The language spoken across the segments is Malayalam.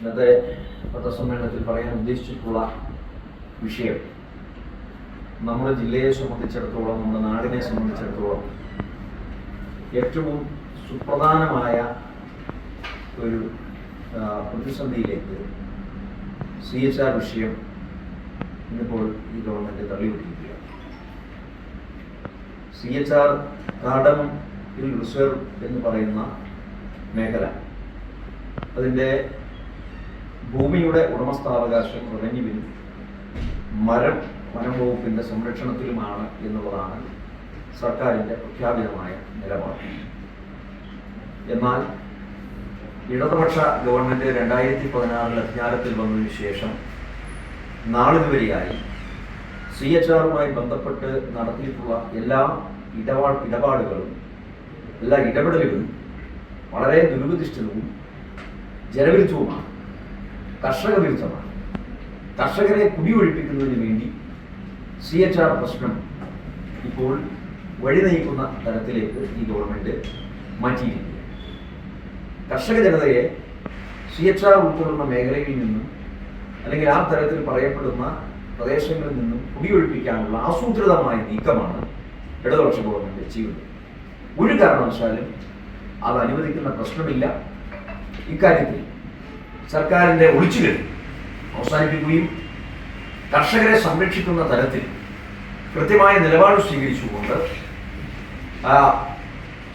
ഇന്നത്തെ പത്രസമ്മേളനത്തിൽ പറയാൻ ഉദ്ദേശിച്ചിട്ടുള്ള വിഷയം. നമ്മുടെ ജില്ലയെ സംബന്ധിച്ചിടത്തോളം നമ്മുടെ നാടിനെ സംബന്ധിച്ചിടത്തോളം ഏറ്റവും സുപ്രധാനമായ ഒരു പ്രതിസന്ധിയിലേക്ക് സി എച്ച് ആർ വിഷയം ഇന്നിപ്പോൾ ഈ government തള്ളിവിട്ടിരിക്കുകയാണ്. C H R hill reserve എന്ന് പറയുന്ന മേഖല അതിന്റെ ഭൂമിയുടെ ഉടമസ്ഥാവകാശം റവന്യൂവിലും മരം വനം വകുപ്പിന്റെ സംരക്ഷണത്തിലുമാണ് എന്നുള്ളതാണ് സർക്കാരിന്റെ പ്രഖ്യാപിതമായ നിലപാട്. എന്നാൽ ഇടതുപക്ഷ ഗവൺമെന്റ് രണ്ടായിരത്തി പതിനാറിൽ അധികാരത്തിൽ വന്നതിന് ശേഷം നാളിതുവരെയായി സി എച്ച് ആറുമായി ബന്ധപ്പെട്ട് നടത്തിയിട്ടുള്ള എല്ലാ ഇടപാ ഇടപാടുകളും എല്ലാ ഇടപെടലുകളും വളരെ ദുരുപതിഷ്ഠിതവും ജനവിരുദ്ധവുമാണ്. കർഷക വിരുദ്ധമാണ് കർഷകരെ കുടിയൊഴിപ്പിക്കുന്നതിന് വേണ്ടി സി എച്ച് ആർ പ്രശ്നം ഇപ്പോൾ വഴി നയിക്കുന്ന തരത്തിലേക്ക് ഈ ഗവൺമെന്റ് മാറ്റിയിരിക്കുന്നു കർഷക ജനതയെ സി എച്ച് ആർ ഉൾക്കൊള്ളുന്ന മേഖലയിൽ നിന്നും അല്ലെങ്കിൽ ആ തരത്തിൽ പറയപ്പെടുന്ന പ്രദേശങ്ങളിൽ നിന്നും കുടിയൊഴിപ്പിക്കാനുള്ള ആസൂത്രിതമായ നീക്കമാണ് ഇടതുപക്ഷ ഗവൺമെന്റ് ചെയ്യുന്നത്. ഒരു കാരണവശാലും അത് അനുവദിക്കുന്ന പ്രശ്നമില്ല. ഇക്കാര്യത്തിൽ സർക്കാരിന്റെ ഒളിച്ചുകെട്ടി അവസാനിപ്പിക്കുകയും കർഷകരെ സംരക്ഷിക്കുന്ന തരത്തിൽ കൃത്യമായ നിലപാട് സ്വീകരിച്ചുകൊണ്ട്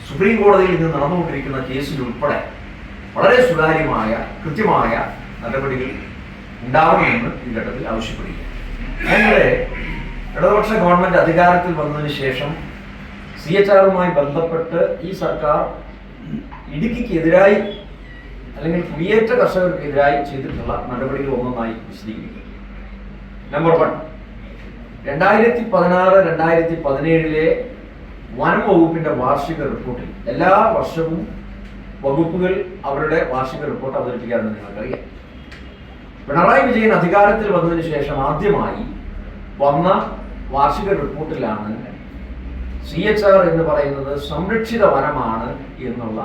സുപ്രീം കോടതിയിൽ നിന്ന് നടന്നുകൊണ്ടിരിക്കുന്ന കേസിൽ ഉൾപ്പെടെ വളരെ സുതാര്യമായ കൃത്യമായ നടപടികൾ ഉണ്ടാവണമെന്ന് ഈ ഘട്ടത്തിൽ ആവശ്യപ്പെടുകയാണ്. ഞങ്ങളുടെ ഇടതുപക്ഷ ഗവൺമെന്റ് അധികാരത്തിൽ വന്നതിന് ശേഷം സി എച്ച് ആറുമായി ബന്ധപ്പെട്ട് ഈ സർക്കാർ ഇടുക്കിക്കെതിരായി അല്ലെങ്കിൽ കുടിയേറ്റ കർഷകർക്കെതിരായി ചെയ്തിട്ടുള്ള നടപടികൾ ഒന്നൊന്നായി വിശദീകരിക്കും. നമ്പർ വൺ രണ്ടായിരത്തി പതിനാറ് രണ്ടായിരത്തി പതിനേഴിലെ വനം വകുപ്പിന്റെ വാർഷിക റിപ്പോർട്ടിൽ എല്ലാ വർഷവും വകുപ്പുകൾ അവരുടെ വാർഷിക റിപ്പോർട്ട് അവതരിപ്പിക്കാറുണ്ട് നിങ്ങൾക്കറിയാം. പിണറായി വിജയൻ അധികാരത്തിൽ വന്നതിന് ശേഷം ആദ്യമായി വന്ന വാർഷിക റിപ്പോർട്ടിലാണ് സി എച്ച് ആർ എന്ന് പറയുന്നത് സംരക്ഷിത വനമാണ് എന്നുള്ള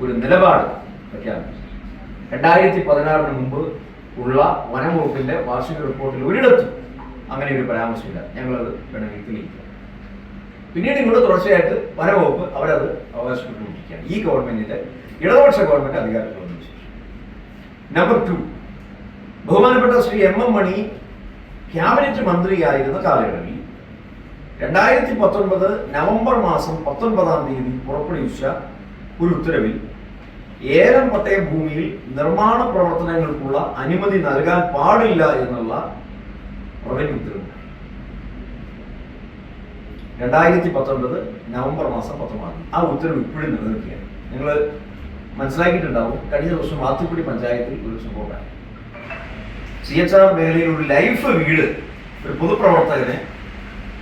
ഒരു നിലപാട് പ്രഖ്യാപിച്ചു രണ്ടായിരത്തി പതിനാറിന് മുമ്പ് ഉള്ള വനം വകുപ്പിന്റെ വാർഷിക റിപ്പോർട്ടിൽ ഒരിടത്തും അങ്ങനെ ഒരു പരാമർശമില്ല. ഞങ്ങളത് വേണമെങ്കിൽ തെളിയിക്കാം. പിന്നീട് ഇങ്ങോട്ട് തുടർച്ചയായിട്ട് വനവകുപ്പ് അവരത് അവകാശപ്പെട്ടുകൊണ്ടിരിക്കുകയാണ്. ഈ ഗവൺമെന്റിന്റെ ഇടതുപക്ഷ ഗവൺമെന്റ് അധികാരത്തിൽ വന്നു നമ്പർ ടു ബഹുമാനപ്പെട്ട Shri M M Mani cabinet മന്ത്രിയായിരുന്ന കാലയളവിൽ രണ്ടായിരത്തി പത്തൊൻപത് നവംബർ മാസം പത്തൊൻപതാം തീയതി പുറപ്പെടുവിച്ച ഒരു ഉത്തരവിൽ ഏലം പട്ടയം ഭൂമിയിൽ നിർമ്മാണ പ്രവർത്തനങ്ങൾക്കുള്ള അനുമതി നൽകാൻ പാടില്ല എന്നുള്ള റവന്യൂ ഉത്തരവ് രണ്ടായിരത്തി പത്തൊൻപത് നവംബർ മാസം പത്തൊമ്പതാം ആ ഉത്തരവ് ഇപ്പോഴും നിലനിൽക്കുകയാണ്. നിങ്ങൾ മനസ്സിലാക്കിയിട്ടുണ്ടാവും കഴിഞ്ഞ ദിവസം മാത്തിക്കുടി പഞ്ചായത്തിൽ ഒരു സംഭവം സി എച്ച് ആർ മേഖലയിൽ ഒരു ലൈഫ് വീട് ഒരു പൊതുപ്രവർത്തകന്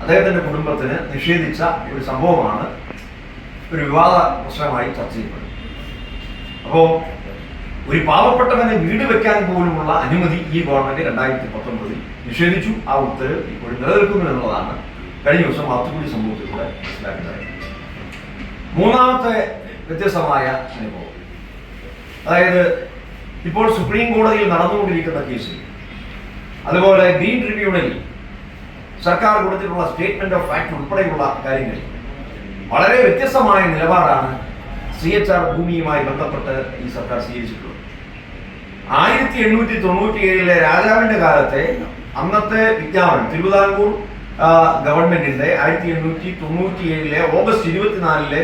അദ്ദേഹത്തിന്റെ കുടുംബത്തിന് നിഷേധിച്ച ഒരു സംഭവമാണ് ഒരു വിവാദ പ്രശ്നമായി ചർച്ച ചെയ്യപ്പെടുന്നത് അപ്പോ ഒരു പാവപ്പെട്ടവന് വീട് വെക്കാൻ പോലുമുള്ള അനുമതി ഈ ഗവൺമെന്റ് രണ്ടായിരത്തി പത്തൊമ്പതിൽ നിഷേധിച്ചു. ആ ഉത്തരവ് ഇപ്പോഴും നിലനിൽക്കുന്നു എന്നുള്ളതാണ് കഴിഞ്ഞ ദിവസം മാത്തുക്കുടി സംഭവത്തിലൂടെ മനസ്സിലാക്കുന്നത് മൂന്നാമത്തെ വ്യത്യസ്തമായ അനുഭവം. അതായത് ഇപ്പോൾ സുപ്രീം കോടതിയിൽ നടന്നുകൊണ്ടിരിക്കുന്ന കേസിൽ അതുപോലെ ഗ്രീൻ ട്രിബ്യൂണലിൽ സർക്കാർ കൊടുത്തിട്ടുള്ള സ്റ്റേറ്റ്മെന്റ് ഓഫ് ഫാക്ട് ഉൾപ്പെടെയുള്ള കാര്യങ്ങളിൽ വളരെ വ്യത്യസ്തമായ നിലപാടാണ് സി എച്ച് ആർ ഭൂമിയുമായി ബന്ധപ്പെട്ട് ഈ സർക്കാർ സ്വീകരിച്ചിട്ടുള്ളത്. ആയിരത്തി എണ്ണൂറ്റി തൊണ്ണൂറ്റി ഏഴിലെ രാജാവിന്റെ കാലത്തെ അന്നത്തെ വിജ്ഞാപനം തിരുവിതാംകൂർ ഗവൺമെന്റിന്റെ ആയിരത്തി എണ്ണൂറ്റി തൊണ്ണൂറ്റി ഏഴിലെ ഓഗസ്റ്റ് ഇരുപത്തിനാലിലെ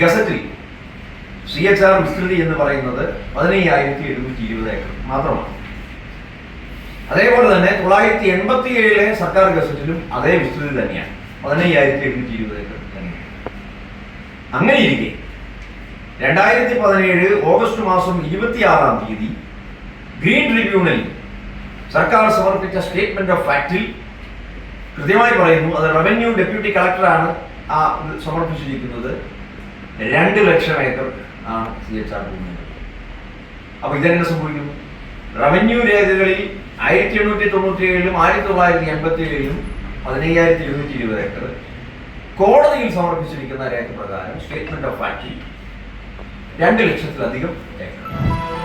ഗസറ്റിൽ സി എച്ച് ആർ വിസ്തൃതി എന്ന് പറയുന്നത് പതിനയ്യായിരത്തി എഴുന്നൂറ്റി ഇരുപത് ഏക്കർ മാത്രമാണ്. അതേപോലെ തന്നെ തൊള്ളായിരത്തി എൺപത്തി ഏഴിലെ സർക്കാർ ഗസറ്റിലും അതേ വിസ്തൃതി തന്നെയാണ് പതിനയ്യായിരത്തി എഴുന്നൂറ്റി ഇരുപത് ഏക്കർ തന്നെയാണ്. അങ്ങനെ ഇരിക്കെ രണ്ടായിരത്തി പതിനേഴ് ഓഗസ്റ്റ് മാസം ഇരുപത്തിയാറാം തീയതി ഗ്രീൻ ട്രിബ്യൂണൽ സർക്കാർ സമർപ്പിച്ച സ്റ്റേറ്റ്മെന്റ് ഓഫ് ഫാക്റ്റിൽ കൃത്യമായി പറയുന്നു അത് റവന്യൂ ഡെപ്യൂട്ടി കളക്ടറാണ് ആ സമർപ്പിച്ചിരിക്കുന്നത്. രണ്ട് ലക്ഷം ഏക്കർ ആണ് സി എച്ച് ആർ ഭൂമി. അപ്പൊ ഇതെങ്ങനെ സംഭവിക്കുന്നു? റവന്യൂ രേഖകളിൽ ആയിരത്തി എണ്ണൂറ്റി തൊണ്ണൂറ്റി ഏഴിലും ആയിരത്തി തൊള്ളായിരത്തി എൺപത്തി ഏഴിലും പതിനയ്യായിരത്തി ഇരുന്നൂറ്റി ഇരുപത് ഏക്കർ. കോടതിയിൽ സമർപ്പിച്ചിരിക്കുന്ന രേഖ പ്രകാരം സ്റ്റേറ്റ്മെന്റ് ഓഫ് ഫാക്റ്റിൽ രണ്ട് ലക്ഷത്തിലധികം ഏക്കർ